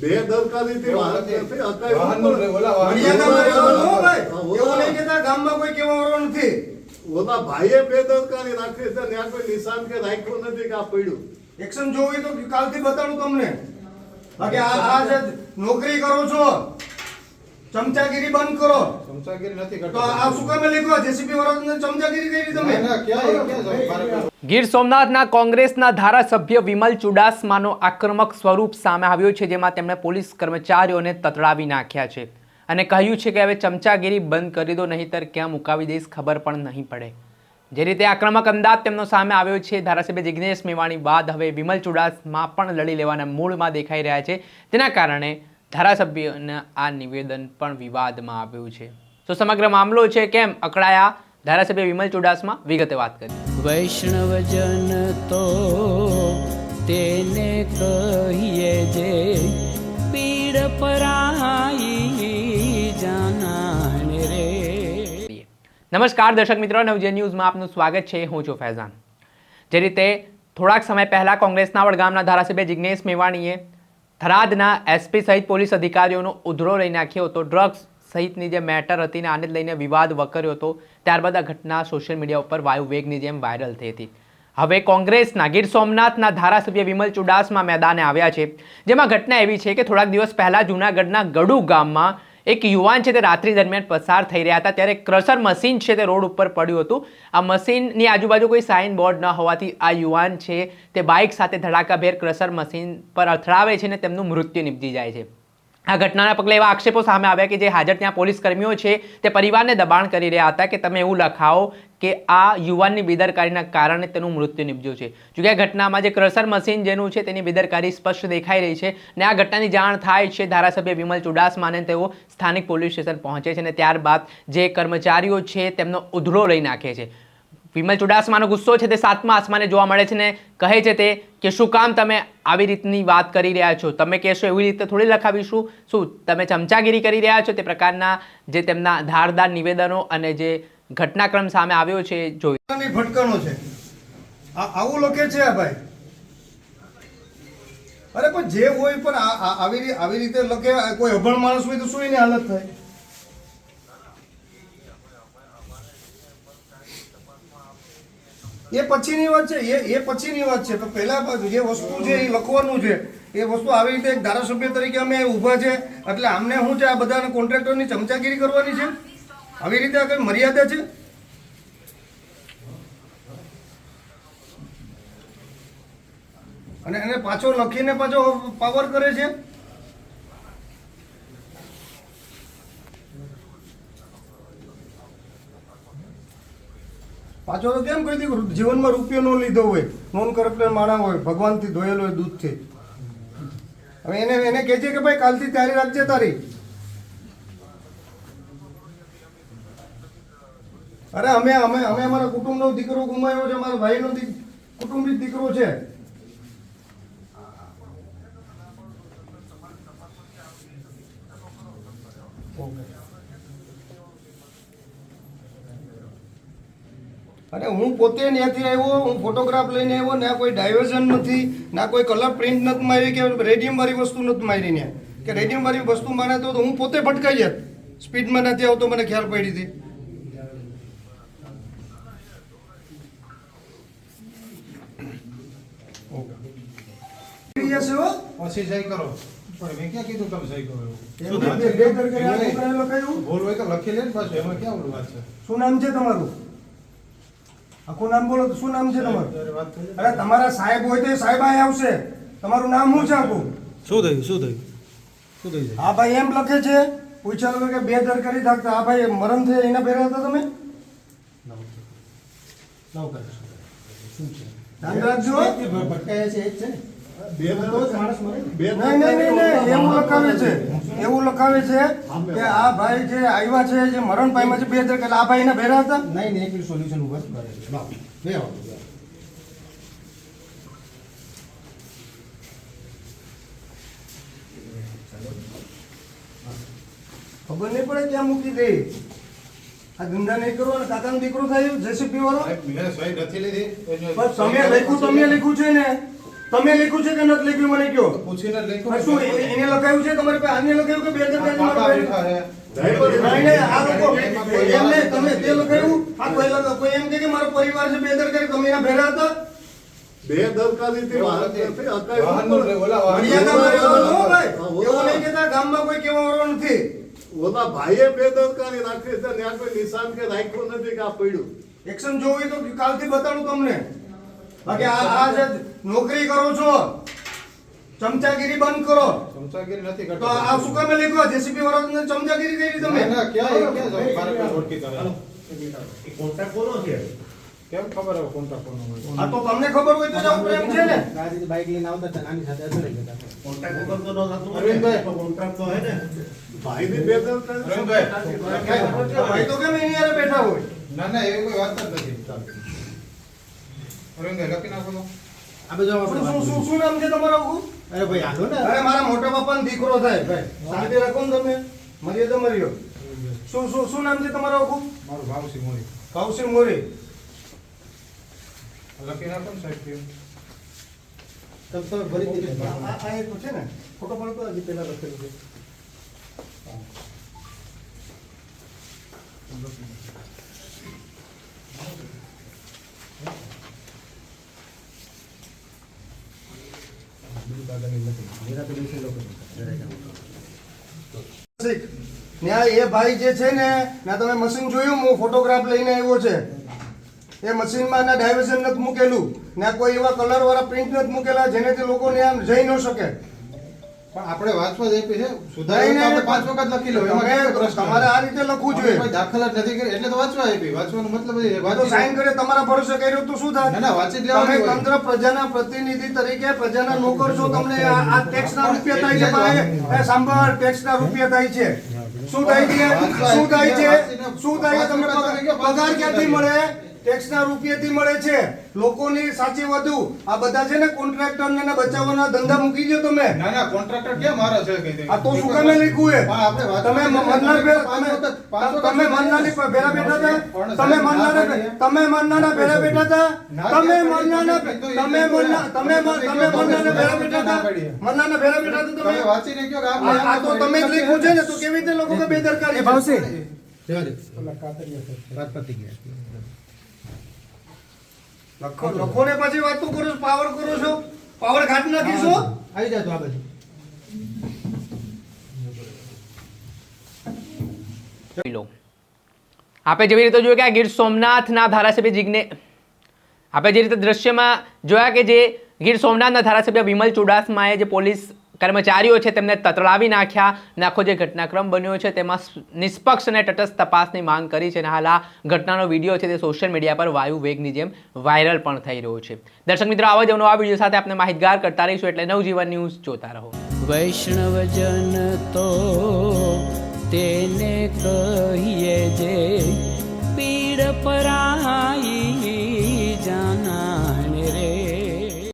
બેદરકારીથી વાહન- ગામમાં કોઈ કેવા નથી. ઓલા ભાઈએ બેદરકારી રાખી છે ત્યાં કોઈ નિશાન કે રાખ્યું નથી કે આ પડ્યું. એક્શન જોવું તો કાલથી બતાડું તમને. બાકી આ આ નોકરી કરો છો ચમચાગીરી બંધ કરો. ચમચાગીરી નથી કરતો. આ શું કામે લખ્યું? જેસીબી વાળાને ચમચાગીરી કરી તમે? ના, ના, ક્યાં ક્યાં ગીર સોમનાથના કોંગ્રેસના ધારાસભ્ય વિમલ ચુડાસમાનો આક્રમક સ્વરૂપ સામે આવ્યો છે જેમાં તેમણે પોલીસ કર્મચારીઓને તતડાવી નાખ્યા છે. અને કહ્યું છે કે હવે ચમચાગીરી બંધ કરી દો નહીંતર ક્યાં મુકાવી દઈશ ખબર પણ નહીં પડે. જે રીતે આક્રમક અંદાજ તેમનો સામે આવ્યો છે ધારાસભ્ય જિગ્નેશ મેવાણી બાદ હવે વિમલ ચુડાસમા પણ લડી લેવાના મૂળમાં દેખાઈ રહ્યા છે. તેના કારણે ધારાસભ્યના આ નિવેદન પણ વિવાદમાં આવ્યું છે. તો સમગ્ર મામલો છે કેમ અકળાયા? ધારાસભ્ય વિમલ ચુડાસમા વિગતે વાત કરી વૈષ્ણવજન તો તેને કહીએ જે પીડ પરાઈ જાનાને રે. નમસ્કાર દર્શક મિત્રો નવજે ન્યૂઝમાં આપનું સ્વાગત છે. હું છું ફૈઝાન. જે રીતે થોડાક સમય પહેલા કોંગ્રેસના વડગામના ધારાસભ્ય જિગ્નેશ મેવાણીએ થરાદના એસપી સહિત પોલીસ અધિકારીઓનો ઉધરો લઈ નાખ્યો હતો. ડ્રગ્સ સહિતની જે મેટર હતી ને આને લઈને વિવાદ વકર્યો હતો. ત્યારબાદ આ ઘટના સોશિયલ મીડિયા ઉપર વાયુ વેગની જેમ વાયરલ થઈ હતી. હવે કોંગ્રેસના ગીર સોમનાથના ધારાસભ્ય વિમલ ચુડાસમા મેદાને આવ્યા છે. જેમાં ઘટના એવી છે કે થોડાક દિવસ પહેલાં જૂનાગઢના ગડુ ગામમાં એક યુવાન છે તે રાત્રિ દરમિયાન પસાર થઈ રહ્યા હતા. ત્યારે ક્રશર મશીન છે તે રોડ ઉપર પડ્યું હતું. આ મશીનની આજુબાજુ કોઈ સાઇન બોર્ડ ન હોવાથી આ યુવાન છે તે બાઇક સાથે ધડાકાભેર ક્રશર મશીન પર અથડાવે છે ને તેમનું મૃત્યુ નિપજી જાય છે. આ ઘટનાના પગલે એવા આક્ષેપો સામે આવ્યા કે જે હાજર ત્યાં પોલીસ કર્મીઓ છે, તે પરિવારને દબાણ કરી રહ્યા હતા કે તમે એવું લખાવો કે આ યુવાનની બેદરકારીના કારણે તેનું મૃત્યુ નિપજ્યું છે. જોકે આ ઘટનામાં જે ક્રશર મશીન જેનું છે તેની બેદરકારી સ્પષ્ટ દેખાઈ રહી છે ને આ ઘટનાની જાણ થાય છે ધારાસભ્ય વિમલ ચુડાસમાને તેઓ સ્થાનિક પોલીસ સ્ટેશન પહોંચે છે અને ત્યારબાદ જે કર્મચારીઓ છે તેમનો ઉધડો લઈ નાખે છે. વિમલ ચુડાસમાનો ગુસ્સો છે તે સાતમા આસમાને જોવા મળે છે ને કહે છે તે કે શું કામ તમે આવી રીતની વાત કરી રહ્યા છો? તમે કહેશો એવી રીતે થોડી લખાવીશું. શું તમે ચમચાગીરી કરી રહ્યા છો? તે પ્રકારના જે તેમના ધારદાર નિવેદનો અને જે ઘટનાક્રમ સામે આવ્યો છે ની ભટકાણો છે. આવું લખે છે આ ભાઈ? અરે પણ જે હોય પણ આવી આવી રીતે લખે કોઈ અભણ માણસ હોય તો શું એની હાલત થાય? એ પછીની વાત છે, એ એ પછીની વાત છે. તો પહેલા જે વસ્તુ છે, એ લખવાનું છે, એ વસ્તુ આવી રીતે એક ધારાસભ્ય તરીકે અમે ઊભા છે. એટલે આમને શું છે, આ બધાને કોન્ટ્રાક્ટરની ચમચાગીરી કરવાની છે. આવી રીતે આ કઈ મર્યાદા છે? અને એને પાછો લખીને પાછો પાવર કરે છે. પાછો તો કેમ કહી દીધું? જીવનમાં રૂપિયો ન લીધો હોય, નોન કરપ્ટર માણા હોય, ભગવાનથી ધોયેલો હોય દૂધથી. હવે એને એને કહેજે કે ભાઈ, કાલથી તૈયારી રાખજે તારી. અરે અમે અમે અમે અમારા કુટુંબનો દીકરો ગુમાવ્યો છે, મારા ભાઈનો કુટુંબી દીકરો છે. અરે હું પોતે ત્યાંથી આવ્યો હું ફોટોગ્રાફ લઈને આવ્યો ને કોઈ ડાયવર્ઝન નથી ના કોઈ કલર પ્રિન્ટ નથી મારી કે રેડિયમ વાળી વસ્તુ નથી મારી ને. કે રેડિયમ વાળી વસ્તુ માને તો હું પોતે ભટકાઈ જાત. સ્પીડમાં નથી આવતો મને ખ્યાલ પડી હતી. પછી સહી કરો. પણ મેં ક્યાં કીધું તમે સહી કરો એવું? બે- તો લખી લે ને પાછું એમાં ક્યાં ઓલું વાત છે? શું નામ છે તમારું? આખું નામ બોલો શું નામ છે તમારું? અરે તમારા સાહેબ હોય તો એ સાહેબ અહીં આવશે. તમારું નામ શું છે આખું? શું થયું શું થયું? શું થયું છે? આ ભાઈ એમ લખે છે પૂછ્યા વગર કે બે દર કરી નાખતા. આ ભાઈ મરણ થયા એના પહેર્યા હતા તમે? ધ્યાન રાખજો. ભટકાયા છે એ જ છે ને. બેદરકારી નહીં નહીં નહીં નહીં એવું લખાવે છે. એવું લખાવે છે કે આ ભાઈ જે આવ્યા છે જે મરણ પામ્યા છે બે હજાર એટલે આ ભાઈ એના ભેરા હતા? નહીં નહીં એકલું સોલ્યુશન ઉપર લાવ ખબર નહીં પડે ક્યાં મૂકી દે આ ધંધા નહીં કરો અને કાકાનો દીકરો થાય જેસીપી વાળો? સાહેબ, મેં સહી નથી લીધી. તમે લખ્યું તમે લખ્યું છે ને. તમે લખ્યું છે કે નથી લખ્યું મને કયો પૂછીને લખ્યું શું એ- એને લખાયું છે તમારે પાસે? આને લખાયું કે બે હજાર પાકા ત્રણમાં બેઠા છે. નહીં, નહીં, આ લોકો એમ નહીં, તમે તે લખાયું આ કોઈ કોઈ એમ કે મારો પરિવાર છે બેદરકારી તમે એના ભેગા હતા? બેદરકારીથી વાત નથી, અકાઈ વાહનનું ઉપર. ઓલા વાહન- મર્યાદામાં રહેવાનું હો ભાઈ હા, એવું નહીં કહેતા ગામમાં કોઈ કહેવા નથી. ઓલા ભાઈએ બેદરકારી રાખી છે ત્યાં કોઈ નિશાન કે રાખ્યું નથી કે આ પડ્યું? એક્શન જોવું તો કાલથી બતાડું તમને. બાકી આ આ જે નોકરી કરો છો ચમચાગીરી બંધ કરો. ચમચાગીરી નથી તો કરતો. આ શું કામે લીધો જેસીબી વાળાને ચમચાગીરી કરી તમે? ના, ના, ક્યાં એ- ક્યાં જાવ? મારે કોઈ ઓળખીતા નથી. કેમ ખબર હવે કોન્ટ્રાક્ટ કોનો હોય? આ તો તમને ખબર હોય તો જાવ પ્રેમ છે ને. અરવિંદભાઈ, કોન્ટ્રાક્ટ તો હે ને. ભાઈ તો કેમ એની હારે બેઠા હોય? ના ના એ કોઈ વાત જ નથી અરવિંદભાઈ લખી નાખો તો. શું શું શું શું નામ છે તમારું અરે ભાઈ હાલો ને. અરે મારા મોટા બાપાનો દીકરો થાય. ભાઈ શાંતિ રાખો ને તમે. મર્યાદા મર્યો. શું શું શું નામ છે તમારું આખું? મારું ભાવસી મોરી. કૌશિક મોરી. લખી નાખો ને સાહેબ કેમ? આ આ એક છે ને. ફોટો પાડો તો હજી પહેલા લખેલું છે. ત્યાં એ ભાઈ જે છે ને મેં તમે મશીન જોયું હું ફોટોગ્રાફ લઈને આવ્યો છે. એ મશીનમાં ના ડાયવર્ઝન નથી મૂકેલું. ના કોઈ એવા કલર વાળા પ્રિન્ટ નથી મૂકેલા જેનેથી લોકો આમ જઈ ન શકે. પણ આપણે વાંચવા જ આપી છે. સુધારી આપણે પાંચ વખત લખી લો એમાં તમે- તમારે આ રીતે લખવું જોઈએ. કોઈ દાખલ જ નથી કરી એટલે તો વાંચવા આપી. વાંચવાનો મતલબ એ વાંચો સાઈન કરે તમારા ભરોસે કર્યો તો શું થાય? ના, વાંચી લેવા તમે તંત્ર પ્રજાના પ્રતિનિધિ તરીકે પ્રજાના નોકર છો તમને આ ટેક્સના રૂપિયા થાય છે સાંભળ ટેક્સના રૂપિયા થાય છે. શું થાય છે? શું થાય છે? શું થાય છે? તમને પગાર ક્યાંથી મળે? ટેક્સના રૂપિયાથી મળે છે. લોકોની સાચી વધુ. આ બધા છે ને કોન્ટ્રાક્ટરને ને બચાવવાના ધંધા મૂકી દો તમે. ના ના કોન્ટ્રાક્ટર કેમ મારો છે દે? આ તો શું કામે લખ્યું વાંચવા તમે. મનનાર તમે તમે મનનારની ભેરા બેઠા હતા? તમે સાહેબ, ના તમે મનનારના ભેરા બેઠા હતા? તમે પાડીએ, મનનારના તમે મનના તમે તમે મનનારના ભેરા બેઠા હતા? પાડીએ. મનનારના ભેરા બેઠા હતા તમે? વાંચીને કહો કે આ આ તો તમે જ લખ્યું છે ને તો કેવી રીતે લોકો કે બેદરકારી છે? લખો લખો ને પછી વાતો કરો છો પાવર કરો છો. પાવર ઘાટ નાખીશો? આવી જા તો આ બાજુ. આપણે જેવી રીતે જોયું કે આ ગીર સોમનાથના ધારાસભ્ય જીગને આપણે જે રીતે દ્રશ્યમાં જોયા કે જે ગીર સોમનાથના ધારાસભ્ય વિમલ ચુડાસમાએ જે પોલીસ કર્મચારીઓ છે, તેમને તતડાવી નાખ્યા. અને આખો જે ઘટનાક્રમ બન્યો છે, તેમાં નિષ્પક્ષ અને તટસ્થ તપાસની માંગ કરી છે. અને હાલ આ ઘટનાનો વીડિયો છે, તે સોશિયલ મીડિયા પર વાયુ વેગની જેમ વાયરલ પણ થઈ રહ્યો છે. દર્શક મિત્રો, આવા જ આ વીડિયો સાથે આપણે માહિતગાર કરતા રહીશું. એટલે નવજીવન ન્યૂઝ જોતા રહો. વૈષ્ણવજન તો તેને કહીએ જે પીડ પરા